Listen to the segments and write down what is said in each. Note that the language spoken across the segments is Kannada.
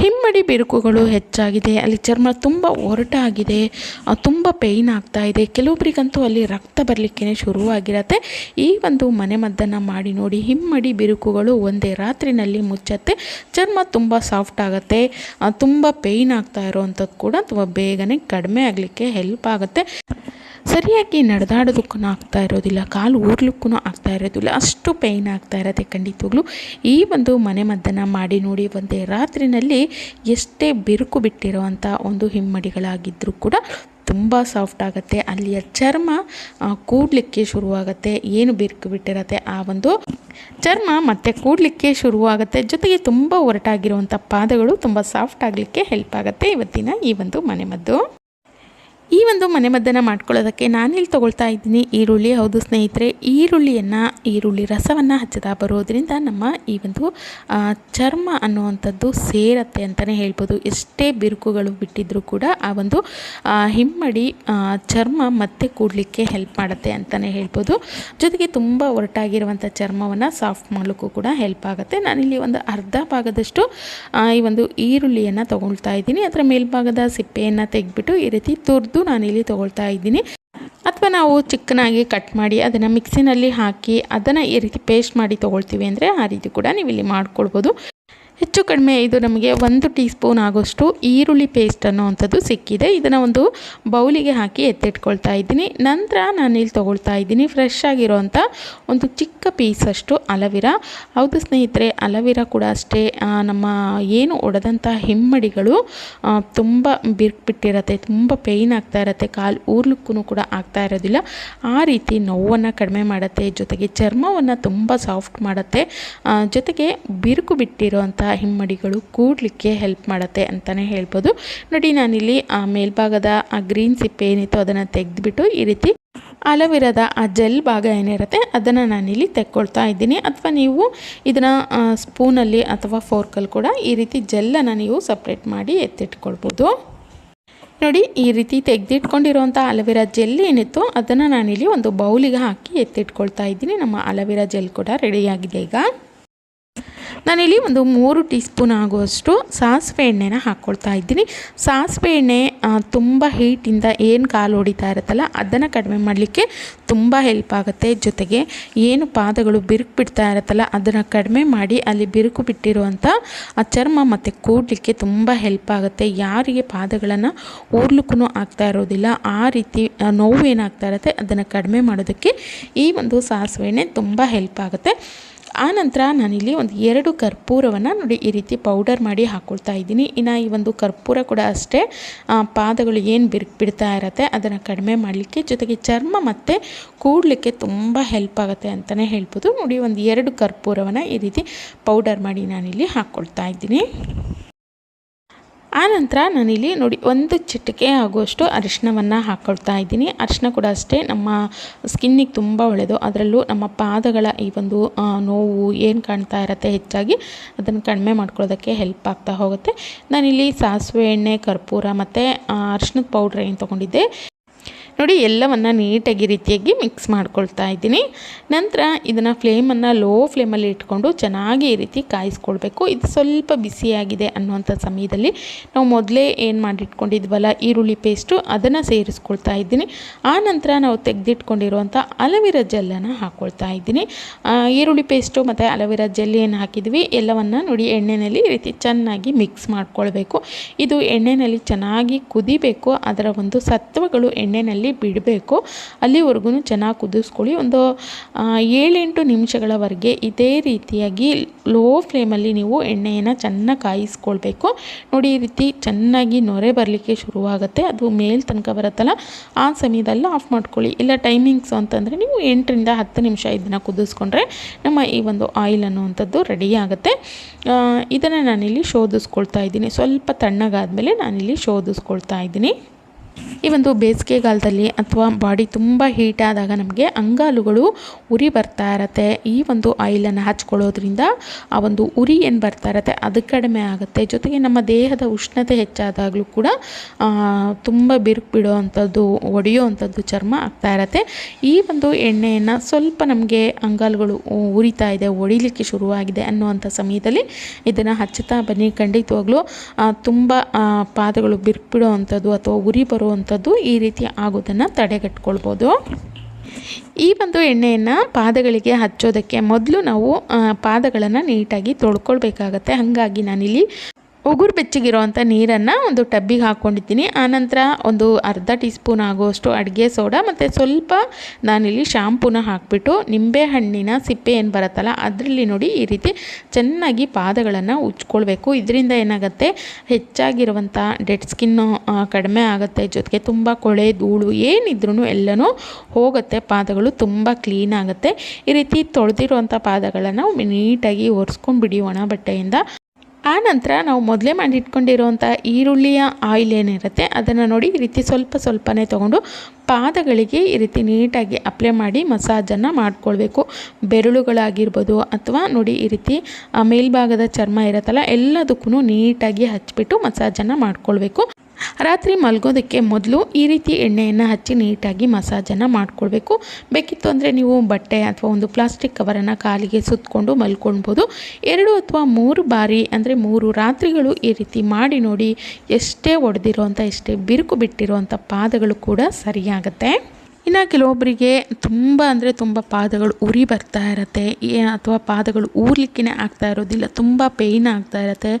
ಹಿಮ್ಮಡಿ ಬಿರುಕುಗಳು ಹೆಚ್ಚಾಗಿದೆ. ಅಲ್ಲಿ ಚರ್ಮ ತುಂಬ ಒರಟಾಗಿದೆ ತುಂಬ ಪೇಯ್ನ್ ಆಗ್ತಾ ಇದೆ. ಕೆಲವೊಬ್ಬರಿಗಂತೂ ಅಲ್ಲಿ ರಕ್ತ ಬರಲಿಕ್ಕೆ ಶುರುವಾಗಿರತ್ತೆ. ಈ ಒಂದು ಮನೆಮದ್ದನ್ನು ಮಾಡಿ ನೋಡಿ ಹಿಮ್ಮಡಿ ಬಿರುಕುಗಳು ಒಂದೇ ರಾತ್ರಿನಲ್ಲಿ ಮುಚ್ಚತ್ತೆ. ಚರ್ಮ ತುಂಬ ಸಾಫ್ಟ್ ಆಗುತ್ತೆ. ತುಂಬ ಪೇಯ್ನ್ ಆಗ್ತಾ ಇರೋವಂಥದ್ದು ಕೂಡ ತುಂಬ ಬೇಗನೆ ಕಡಿಮೆ ಆಗಲಿಕ್ಕೆ ಹೆಲ್ಪ್ ಆಗುತ್ತೆ. ಸರಿಯಾಗಿ ನಡೆದಾಡೋದಕ್ಕೂ ಆಗ್ತಾ ಇರೋದಿಲ್ಲ, ಕಾಲು ಊರ್ಲಿಕ್ಕೂ ಆಗ್ತಾ ಇರೋದಿಲ್ಲ, ಅಷ್ಟು ಪೇಯ್ನ್ ಆಗ್ತಾ ಇರತ್ತೆ ಖಂಡಿತವಾಗ್ಲೂ. ಈ ಒಂದು ಮನೆಮದ್ದನ್ನು ಮಾಡಿ ನೋಡಿ ಒಂದೇ ರಾತ್ರಿನಲ್ಲಿ ಎಷ್ಟೇ ಬಿರುಕು ಬಿಟ್ಟಿರೋವಂಥ ಒಂದು ಹಿಮ್ಮಡಿಗಳಾಗಿದ್ದರೂ ಕೂಡ ತುಂಬ ಸಾಫ್ಟ್ ಆಗುತ್ತೆ. ಅಲ್ಲಿಯ ಚರ್ಮ ಕೂಡಲಿಕ್ಕೆ ಶುರುವಾಗುತ್ತೆ. ಏನು ಬಿರುಕು ಬಿಟ್ಟಿರತ್ತೆ? ಆ ಒಂದು ಚರ್ಮ ಮತ್ತೆ ಕೂಡಲಿಕ್ಕೆ ಶುರುವಾಗುತ್ತೆ. ಜೊತೆಗೆ ತುಂಬ ಒರಟಾಗಿರುವಂಥ ಪಾದಗಳು ತುಂಬ ಸಾಫ್ಟ್ ಆಗಲಿಕ್ಕೆ ಹೆಲ್ಪ್ ಆಗುತ್ತೆ ಇವತ್ತಿನ ಈ ಒಂದು ಮನೆಮದ್ದು ಈ ಒಂದು ಮನೆಮದ್ದನ್ನು ಮಾಡ್ಕೊಳ್ಳೋದಕ್ಕೆ ನಾನಿಲ್ಲಿ ತೊಗೊಳ್ತಾ ಇದ್ದೀನಿ ಈರುಳ್ಳಿ. ಹೌದು ಸ್ನೇಹಿತರೆ, ಈರುಳ್ಳಿಯನ್ನು, ಈರುಳ್ಳಿ ರಸವನ್ನು ಹಚ್ಚದ ಬರೋದ್ರಿಂದ ನಮ್ಮ ಈ ಒಂದು ಚರ್ಮ ಅನ್ನುವಂಥದ್ದು ಸೇರತ್ತೆ ಅಂತಲೇ ಹೇಳ್ಬೋದು. ಎಷ್ಟೇ ಬಿರುಕುಗಳು ಬಿಟ್ಟಿದ್ರೂ ಕೂಡ ಆ ಒಂದು ಹಿಮ್ಮಡಿ ಚರ್ಮ ಮತ್ತೆ ಕೂಡಲಿಕ್ಕೆ ಹೆಲ್ಪ್ ಮಾಡುತ್ತೆ ಅಂತಲೇ ಹೇಳ್ಬೋದು. ಜೊತೆಗೆ ತುಂಬ ಒರಟಾಗಿರುವಂಥ ಚರ್ಮವನ್ನು ಸಾಫ್ಟ್ ಮಾಡಲಿಕ್ಕೂ ಕೂಡ ಹೆಲ್ಪ್ ಆಗುತ್ತೆ. ನಾನಿಲ್ಲಿ ಒಂದು ಅರ್ಧ ಭಾಗದಷ್ಟು ಈ ಒಂದು ಈರುಳ್ಳಿಯನ್ನು ತೊಗೊಳ್ತಾ ಇದ್ದೀನಿ. ಅದರ ಮೇಲ್ಭಾಗದ ಸಿಪ್ಪೆಯನ್ನು ತೆಗೆದ್ಬಿಟ್ಟು ಈ ರೀತಿ ತುರಿದು ನಾನಿಲ್ಲಿ ತೊಗೊಳ್ತಾ ಇದ್ದೀನಿ. ಅಥವಾ ನಾವು ಚಿಕ್ಕನಾಗಿ ಕಟ್ ಮಾಡಿ ಅದನ್ನು ಮಿಕ್ಸಿನಲ್ಲಿ ಹಾಕಿ ಅದನ್ನು ಈ ರೀತಿ ಪೇಸ್ಟ್ ಮಾಡಿ ತೊಗೊಳ್ತೀವಿ ಅಂದರೆ ಆ ರೀತಿ ಕೂಡ ನೀವು ಇಲ್ಲಿ ಮಾಡ್ಕೊಳ್ಬೋದು. ಹೆಚ್ಚು ಕಡಿಮೆ ಇದು ನಮಗೆ ಒಂದು ಟೀ ಸ್ಪೂನ್ ಆಗೋಷ್ಟು ಈರುಳ್ಳಿ ಪೇಸ್ಟ್ ಅನ್ನೋವಂಥದ್ದು ಸಿಕ್ಕಿದೆ. ಇದನ್ನು ಒಂದು ಬೌಲಿಗೆ ಹಾಕಿ ಎತ್ತಿಟ್ಕೊಳ್ತಾ ಇದ್ದೀನಿ. ನಂತರ ನಾನು ಇಲ್ಲಿ ತೊಗೊಳ್ತಾ ಇದ್ದೀನಿ ಫ್ರೆಶ್ ಆಗಿರೋವಂಥ ಒಂದು ಚಿಕ್ಕ ಪೀಸಷ್ಟು ಅಲವಿರಾ. ಹೌದು ಸ್ನೇಹಿತರೆ, ಅಲವಿರಾ ಕೂಡ ಅಷ್ಟೇ ನಮ್ಮ ಏನು ಒಡೆದಂಥ ಹಿಮ್ಮಡಿಗಳು ತುಂಬ ಬಿರ್ಕ್ಬಿಟ್ಟಿರತ್ತೆ, ತುಂಬ ಪೇಯ್ನ್ ಆಗ್ತಾ ಇರತ್ತೆ, ಕಾಲು ಊರ್ಲಿಕ್ಕೂ ಕೂಡ ಆಗ್ತಾ ಇರೋದಿಲ್ಲ. ಆ ರೀತಿ ನೋವನ್ನು ಕಡಿಮೆ ಮಾಡುತ್ತೆ, ಜೊತೆಗೆ ಚರ್ಮವನ್ನು ತುಂಬ ಸಾಫ್ಟ್ ಮಾಡುತ್ತೆ ಜೊತೆಗೆ ಬಿರುಕು ಬಿಟ್ಟಿರುವಂಥ ಹಿಮ್ಮಡಿಗಳು ಕೂಡಲಿಕ್ಕೆ ಹೆಲ್ಪ್ ಮಾಡುತ್ತೆ ಅಂತಲೇ ಹೇಳ್ಬೋದು. ನೋಡಿ, ನಾನಿಲ್ಲಿ, ಆ, ಮೇಲ್ಭಾಗದ ಆ ಗ್ರೀನ್ ಸಿಪ್ಪೆ ಏನಿತ್ತು ಅದನ್ನು ತೆಗೆದುಬಿಟ್ಟು ಈ ರೀತಿ ಅಲವಿರದ ಆ ಜೆಲ್ ಭಾಗ ಏನಿರುತ್ತೆ ಅದನ್ನು ನಾನಿಲ್ಲಿ ತೆಕ್ಕೊಳ್ತಾ ಇದ್ದೀನಿ. ಅಥವಾ ನೀವು ಇದನ್ನು ಸ್ಪೂನಲ್ಲಿ ಅಥವಾ ಫೋರ್ಕಲ್ಲಿ ಕೂಡ ಈ ರೀತಿ ಜೆಲ್ಲನ್ನು ನೀವು ಸಪ್ರೇಟ್ ಮಾಡಿ ಎತ್ತಿಟ್ಕೊಳ್ಬೋದು. ನೋಡಿ, ಈ ರೀತಿ ತೆಗೆದಿಟ್ಕೊಂಡಿರುವಂಥ ಅಲವಿರಾ ಜೆಲ್ ಏನಿತ್ತು ಅದನ್ನು ನಾನಿಲ್ಲಿ ಒಂದು ಬೌಲಿಗೆ ಹಾಕಿ ಎತ್ತಿಟ್ಕೊಳ್ತಾ ಇದ್ದೀನಿ. ನಮ್ಮ ಅಲವಿರಾ ಜೆಲ್ ಕೂಡ ರೆಡಿಯಾಗಿದೆ ಈಗ. ನಾನಿಲ್ಲಿ ಒಂದು ಮೂರು ಟೀ ಸ್ಪೂನ್ ಆಗುವಷ್ಟು ಸಾಸಿವೆ ಎಣ್ಣೆನ ಹಾಕ್ಕೊಳ್ತಾ ಇದ್ದೀನಿ. ಸಾಸಿವೆ ಎಣ್ಣೆ ತುಂಬ ಹೀಟಿಂದ ಏನು ಕಾಲು ಹೊಡಿತಾ ಇರುತ್ತಲ್ಲ, ಅದನ್ನು ಕಡಿಮೆ ಮಾಡಲಿಕ್ಕೆ ತುಂಬ ಹೆಲ್ಪ್ ಆಗುತ್ತೆ. ಜೊತೆಗೆ ಏನು ಪಾದಗಳು ಬಿರುಕು ಬಿಡ್ತಾ ಇರುತ್ತಲ್ಲ, ಅದನ್ನು ಕಡಿಮೆ ಮಾಡಿ ಅಲ್ಲಿ ಬಿರುಕು ಬಿಟ್ಟಿರುವಂಥ ಆ ಚರ್ಮ ಮತ್ತು ಕೂಡಲಿಕ್ಕೆ ತುಂಬ ಹೆಲ್ಪ್ ಆಗುತ್ತೆ. ಯಾರಿಗೆ ಪಾದಗಳನ್ನು ಊರ್ಲಿಕ್ಕೂ ಆಗ್ತಾ ಇರೋದಿಲ್ಲ, ಆ ರೀತಿ ನೋವು ಏನಾಗ್ತಾ ಇರುತ್ತೆ, ಅದನ್ನು ಕಡಿಮೆ ಮಾಡೋದಕ್ಕೆ ಈ ಒಂದು ಸಾಸಿವೆ ಎಣ್ಣೆ ತುಂಬ ಹೆಲ್ಪ್ ಆಗುತ್ತೆ. ಆನಂತರ ನಾನಿಲ್ಲಿ ಒಂದು ಎರಡು ಕರ್ಪೂರವನ್ನು ನೋಡಿ ಈ ರೀತಿ ಪೌಡರ್ ಮಾಡಿ ಹಾಕ್ಕೊಳ್ತಾ ಇದ್ದೀನಿ. ಇನ್ನು ಈ ಒಂದು ಕರ್ಪೂರ ಕೂಡ ಅಷ್ಟೇ ಪಾದಗಳು ಏನು ಬಿರುಕು ಬಿಡ್ತಾ ಇರತ್ತೆ ಅದನ್ನು ಕಡಿಮೆ ಮಾಡಲಿಕ್ಕೆ ಜೊತೆಗೆ ಚರ್ಮ ಮತ್ತು ಕೂಡಲಿಕ್ಕೆ ತುಂಬ ಹೆಲ್ಪ್ ಆಗುತ್ತೆ ಅಂತಲೇ ಹೇಳ್ಬೋದು. ನೋಡಿ ಒಂದು ಎರಡು ಕರ್ಪೂರವನ್ನು ಈ ರೀತಿ ಪೌಡರ್ ಮಾಡಿ ನಾನಿಲ್ಲಿ ಹಾಕ್ಕೊಳ್ತಾ ಇದ್ದೀನಿ. ಆನಂತರ ನಾನಿಲ್ಲಿ ನೋಡಿ ಒಂದು ಚಿಟಿಕೆ ಆಗುವಷ್ಟು ಅರಿಶಿನವನ್ನು ಹಾಕ್ಕೊಳ್ತಾ ಇದ್ದೀನಿ. ಅರಿಶಿನ ಕೂಡ ಅಷ್ಟೇ ನಮ್ಮ ಸ್ಕಿನ್ನಿಗೆ ತುಂಬ ಒಳ್ಳೆಯದು ಅದರಲ್ಲೂ ನಮ್ಮ ಪಾದಗಳ ಈ ಒಂದು ನೋವು ಏನು ಕಾಣ್ತಾ ಇರತ್ತೆ ಹೆಚ್ಚಾಗಿ ಅದನ್ನು ಕಡಿಮೆ ಮಾಡ್ಕೊಳ್ಳೋದಕ್ಕೆ ಹೆಲ್ಪ್ ಆಗ್ತಾ ಹೋಗುತ್ತೆ. ನಾನಿಲ್ಲಿ ಸಾಸಿವೆ ಎಣ್ಣೆ, ಕರ್ಪೂರ ಮತ್ತು ಅರಿಶಿನದ ಪೌಡ್ರ್ ಏನು ತೊಗೊಂಡಿದ್ದೆ ನೋಡಿ ಎಲ್ಲವನ್ನು ನೀಟಾಗಿ ರೀತಿಯಾಗಿ ಮಿಕ್ಸ್ ಮಾಡ್ಕೊಳ್ತಾ ಇದ್ದೀನಿ. ನಂತರ ಇದನ್ನು ಫ್ಲೇಮನ್ನು ಲೋ ಫ್ಲೇಮಲ್ಲಿ ಇಟ್ಕೊಂಡು ಚೆನ್ನಾಗಿ ಈ ರೀತಿ ಕಾಯಿಸ್ಕೊಳ್ಬೇಕು. ಇದು ಸ್ವಲ್ಪ ಬಿಸಿಯಾಗಿದೆ ಅನ್ನುವಂಥ ಸಮಯದಲ್ಲಿ ನಾವು ಮೊದಲೇ ಏನು ಮಾಡಿಟ್ಕೊಂಡಿದ್ವಲ್ಲ, ಈರುಳ್ಳಿ ಪೇಸ್ಟು ಅದನ್ನು ಸೇರಿಸ್ಕೊಳ್ತಾ ಇದ್ದೀನಿ. ಆ ನಂತರ ನಾವು ತೆಗೆದಿಟ್ಕೊಂಡಿರುವಂಥ ಅಲವಿರ ಜೆಲ್ಲನ್ನು ಹಾಕ್ಕೊಳ್ತಾ ಇದ್ದೀನಿ. ಈರುಳ್ಳಿ ಪೇಸ್ಟು ಮತ್ತು ಅಲವಿರ ಜೆಲ್ ಏನು ಹಾಕಿದ್ವಿ, ಎಲ್ಲವನ್ನು ನೋಡಿ ಎಣ್ಣೆಯಲ್ಲಿ ಈ ರೀತಿ ಚೆನ್ನಾಗಿ ಮಿಕ್ಸ್ ಮಾಡ್ಕೊಳ್ಬೇಕು. ಇದು ಎಣ್ಣೆಯಲ್ಲಿ ಚೆನ್ನಾಗಿ ಕುದಿಬೇಕು, ಅದರ ಒಂದು ಸತ್ವಗಳು ಎಣ್ಣೆಯಲ್ಲಿ ಬಿಡಬೇಕು. ಅಲ್ಲಿವರೆಗೂ ಚೆನ್ನಾಗಿ ಕುದಿಸ್ಕೊಳ್ಳಿ. ಒಂದು ಏಳೆಂಟು ನಿಮಿಷಗಳವರೆಗೆ ಇದೇ ರೀತಿಯಾಗಿ ಲೋ ಫ್ಲೇಮಲ್ಲಿ ನೀವು ಎಣ್ಣೆಯನ್ನು ಚೆನ್ನಾಗಿ ಕಾಯಿಸ್ಕೊಳ್ಬೇಕು. ನೋಡಿ, ಈ ರೀತಿ ಚೆನ್ನಾಗಿ ನೊರೆ ಬರಲಿಕ್ಕೆ ಶುರುವಾಗುತ್ತೆ. ಅದು ಮೇಲ್ ತನಕ ಬರುತ್ತಲ್ಲ, ಆ ಸಮಯದಲ್ಲಿ ಆಫ್ ಮಾಡ್ಕೊಳ್ಳಿ. ಇಲ್ಲ ಟೈಮಿಂಗ್ಸ್ ಅಂತಂದರೆ ನೀವು ಎಂಟರಿಂದ ಹತ್ತು ನಿಮಿಷ ಇದನ್ನು ಕುದಿಸ್ಕೊಂಡ್ರೆ ನಮ್ಮ ಈ ಒಂದು ಆಯಿಲ್ ಅನ್ನುವಂಥದ್ದು ರೆಡಿ ಆಗುತ್ತೆ. ಇದನ್ನು ನಾನಿಲ್ಲಿ ಶೋಧಿಸ್ಕೊಳ್ತಾ ಇದ್ದೀನಿ. ಸ್ವಲ್ಪ ತಣ್ಣಗಾದಮೇಲೆ ನಾನಿಲ್ಲಿ ಶೋಧಿಸ್ಕೊಳ್ತಾ ಇದ್ದೀನಿ. ಈ ಒಂದು ಬೇಸಿಗೆಗಾಲದಲ್ಲಿ ಅಥವಾ ಬಾಡಿ ತುಂಬ ಹೀಟ್ ಆದಾಗ ನಮಗೆ ಅಂಗಾಲುಗಳು ಉರಿ ಬರ್ತಾ ಇರತ್ತೆ. ಈ ಒಂದು ಆಯಿಲನ್ನು ಹಚ್ಕೊಳ್ಳೋದ್ರಿಂದ ಆ ಒಂದು ಉರಿ ಏನು ಬರ್ತಾ ಇರತ್ತೆ ಅದು ಕಡಿಮೆ ಆಗುತ್ತೆ. ಜೊತೆಗೆ ನಮ್ಮ ದೇಹದ ಉಷ್ಣತೆ ಹೆಚ್ಚಾದಾಗಲೂ ಕೂಡ ತುಂಬ ಬಿರುಕು ಬಿಡೋ ಅಂಥದ್ದು ಒಡೆಯೋ ಅಂಥದ್ದು ಚರ್ಮ ಆಗ್ತಾ ಇರತ್ತೆ. ಈ ಒಂದು ಎಣ್ಣೆಯನ್ನು ಸ್ವಲ್ಪ ನಮಗೆ ಅಂಗಾಲುಗಳು ಉರಿತಾ ಇದೆ, ಒಡಿಲಿಕ್ಕೆ ಶುರುವಾಗಿದೆ ಅನ್ನುವಂಥ ಸಮಯದಲ್ಲಿ ಇದನ್ನು ಹಚ್ಚುತ್ತಾ ಬನ್ನಿ. ಖಂಡಿತವಾಗ್ಲೂ ತುಂಬ ಪಾದಗಳು ಬಿರುಕು ಬಿಡೋ ಅಂಥದ್ದು ಅಥವಾ ಉರಿ ಬರುವಂಥದ್ದು ಈ ರೀತಿ ಆಗೋದನ್ನು ತಡೆಗಟ್ಕೊಳ್ಬೋದು. ಈ ಒಂದು ಎಣ್ಣೆಯನ್ನು ಪಾದಗಳಿಗೆ ಹಚ್ಚೋದಕ್ಕೆ ಮೊದಲು ನಾವು ಪಾದಗಳನ್ನು ನೀಟಾಗಿ ತೊಳ್ಕೊಳ್ಬೇಕಾಗತ್ತೆ. ಹಾಗಾಗಿ ನಾನಿಲ್ಲಿ ಉಗುರು ಬೆಚ್ಚಗಿರೋವಂಥ ನೀರನ್ನು ಒಂದು ಟಬ್ಬಿಗೆ ಹಾಕ್ಕೊಂಡಿದ್ದೀನಿ ಆನಂತರ ಒಂದು ಅರ್ಧ ಟೀ ಸ್ಪೂನ್ ಆಗುವಷ್ಟು ಅಡುಗೆ ಸೋಡಾ ಮತ್ತು ಸ್ವಲ್ಪ ನಾನಿಲ್ಲಿ ಶಾಂಪೂನ ಹಾಕಿಬಿಟ್ಟು ನಿಂಬೆ ಹಣ್ಣಿನ ಸಿಪ್ಪೆ ಏನು ಬರುತ್ತಲ್ಲ ಅದರಲ್ಲಿ ನೋಡಿ ಈ ರೀತಿ ಚೆನ್ನಾಗಿ ಪಾದಗಳನ್ನು ಉಚ್ಕೊಳ್ಬೇಕು ಇದರಿಂದ ಏನಾಗುತ್ತೆ? ಹೆಚ್ಚಾಗಿರುವಂಥ ಡೆಡ್ ಸ್ಕಿನ್ನು ಕಡಿಮೆ ಆಗುತ್ತೆ. ಜೊತೆಗೆ ತುಂಬ ಕೊಳೆ, ಧೂಳು ಏನಿದ್ರೂ ಎಲ್ಲನೂ ಹೋಗುತ್ತೆ. ಪಾದಗಳು ತುಂಬ ಕ್ಲೀನ್ ಆಗುತ್ತೆ. ಈ ರೀತಿ ತೊಳೆದಿರುವಂಥ ಪಾದಗಳನ್ನು ನೀಟಾಗಿ ಒರೆಸ್ಕೊಂಡ್ಬಿಡಿ ಒಣ ಬಟ್ಟೆಯಿಂದ. ಆ ನಂತರ ನಾವು ಮೊದಲೇ ಮಾಡಿ ಇಟ್ಕೊಂಡಿರೋವಂಥ ಈರುಳ್ಳಿಯ ಆಯಿಲ್ ಏನಿರುತ್ತೆ, ಅದನ್ನು ನೋಡಿ ಈ ರೀತಿ ಸ್ವಲ್ಪ ಸ್ವಲ್ಪನೇ ತೊಗೊಂಡು ಪಾದಗಳಿಗೆ ಈ ರೀತಿ ನೀಟಾಗಿ ಅಪ್ಲೈ ಮಾಡಿ ಮಸಾಜನ್ನು ಮಾಡಿಕೊಳ್ಬೇಕು. ಬೆರಳುಗಳಾಗಿರ್ಬೋದು ಅಥವಾ ನೋಡಿ ಈ ರೀತಿ ಮೇಲ್ಭಾಗದ ಚರ್ಮ ಇರುತ್ತಲ್ಲ ಎಲ್ಲದಕ್ಕೂ ನೀಟಾಗಿ ಹಚ್ಚಿಬಿಟ್ಟು ಮಸಾಜನ್ನು ಮಾಡ್ಕೊಳ್ಬೇಕು. ರಾತ್ರಿ ಮಲಗೋದಕ್ಕೆ ಮೊದಲು ಈ ರೀತಿ ಎಣ್ಣೆಯನ್ನು ಹಚ್ಚಿ ನೀಟಾಗಿ ಮಸಾಜನ್ನು ಮಾಡ್ಕೊಳ್ಬೇಕು. ಬೇಕಿತ್ತು ಅಂದರೆ ನೀವು ಬಟ್ಟೆ ಅಥವಾ ಒಂದು ಪ್ಲಾಸ್ಟಿಕ್ ಕವರನ್ನು ಕಾಲಿಗೆ ಸುತ್ತಕೊಂಡು ಮಲ್ಕೊಳ್ಬೋದು. ಎರಡು ಅಥವಾ ಮೂರು ಬಾರಿ ಅಂದರೆ ಮೂರು ರಾತ್ರಿಗಳು ಈ ರೀತಿ ಮಾಡಿ ನೋಡಿ ಎಷ್ಟೇ ಒಡೆದಿರೋಂಥ ಎಷ್ಟೇ ಬಿರುಕು ಬಿಟ್ಟಿರೋಂಥ ಪಾದಗಳು ಕೂಡ ಸರಿಯಾಗುತ್ತೆ. ಇನ್ನು ಕೆಲವೊಬ್ಬರಿಗೆ ತುಂಬ ಅಂದರೆ ತುಂಬ ಪಾದಗಳು ಉರಿ ಬರ್ತಾ ಇರತ್ತೆ. ಅಥವಾ ಪಾದಗಳು ಊರ್ಲಿಕ್ಕೆ ಆಗ್ತಾ ಇರೋದಿಲ್ಲ, ತುಂಬ ಪೇಯ್ನ್ ಆಗ್ತಾ ಇರತ್ತೆ.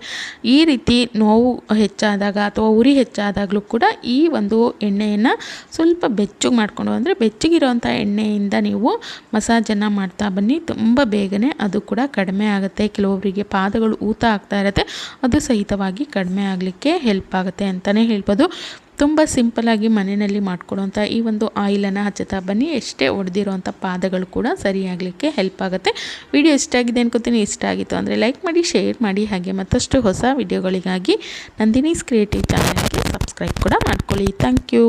ಈ ರೀತಿ ನೋವು ಹೆಚ್ಚಾದಾಗ ಅಥವಾ ಉರಿ ಹೆಚ್ಚಾದಾಗಲೂ ಕೂಡ ಈ ಒಂದು ಎಣ್ಣೆಯನ್ನು ಸ್ವಲ್ಪ ಬೆಚ್ಚಗೆ ಮಾಡಿಕೊಂಡು ಅಂದರೆ ಬೆಚ್ಚಗಿರೋವಂಥ ಎಣ್ಣೆಯಿಂದ ನೀವು ಮಸಾಜನ್ನು ಮಾಡ್ತಾ ಬನ್ನಿ. ತುಂಬ ಬೇಗನೆ ಅದು ಕೂಡ ಕಡಿಮೆ ಆಗುತ್ತೆ. ಕೆಲವೊಬ್ಬರಿಗೆ ಪಾದಗಳು ಊತ ಆಗ್ತಾ ಇರತ್ತೆ, ಅದು ಸಹಿತವಾಗಿ ಕಡಿಮೆ ಆಗಲಿಕ್ಕೆ ಹೆಲ್ಪ್ ಆಗುತ್ತೆ ಅಂತಲೇ ಹೇಳ್ಬೋದು. ತುಂಬ ಸಿಂಪಲಾಗಿ ಮನೆಯಲ್ಲಿ ಮಾಡ್ಕೊಳ್ಳೋಂಥ ಈ ಒಂದು ಆಯಿಲನ್ನು ಹಚ್ಚುತ್ತಾ ಬನ್ನಿ. ಎಷ್ಟೇ ಒಡೆದಿರೋಂಥ ಪಾದಗಳು ಕೂಡ ಸರಿಯಾಗಲಿಕ್ಕೆ ಹೆಲ್ಪ್ ಆಗುತ್ತೆ. ವಿಡಿಯೋ ಇಷ್ಟ ಆಗಿದೆ ಅನ್ಕೋತೀನಿ. ಇಷ್ಟ ಆಗಿತ್ತು ಅಂದರೆ ಲೈಕ್ ಮಾಡಿ ಶೇರ್ ಮಾಡಿ. ಹಾಗೆ ಮತ್ತಷ್ಟು ಹೊಸ ವಿಡಿಯೋಗಳಿಗಾಗಿ ನಂದಿನೀಸ್ ಕ್ರಿಯೇಟಿವ್ ಚಾನಲ್ಗೆ ಸಬ್ಸ್ಕ್ರೈಬ್ ಕೂಡ ಮಾಡ್ಕೊಳ್ಳಿ. Thank you